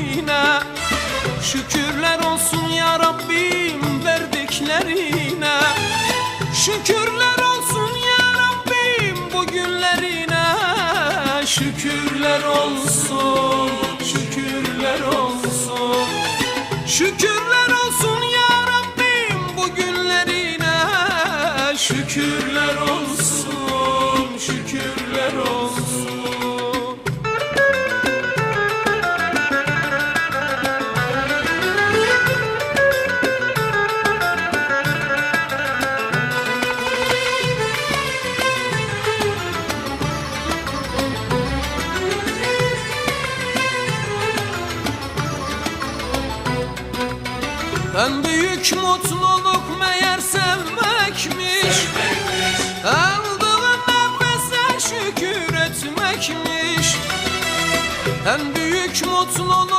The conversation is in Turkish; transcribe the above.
verdiklerine Şükürler olsun ya Rabbim verdiklerine. Şükürler olsun ya Rabbim bugünlerine Şükürler olsun, şükürler olsun. Şükürler olsun ya Rabbim bugünlerine Şükürler olsun, En büyük mutluluk meğer sevmekmiş. Aldığın nefese şükür etmekmiş. En büyük mutluluk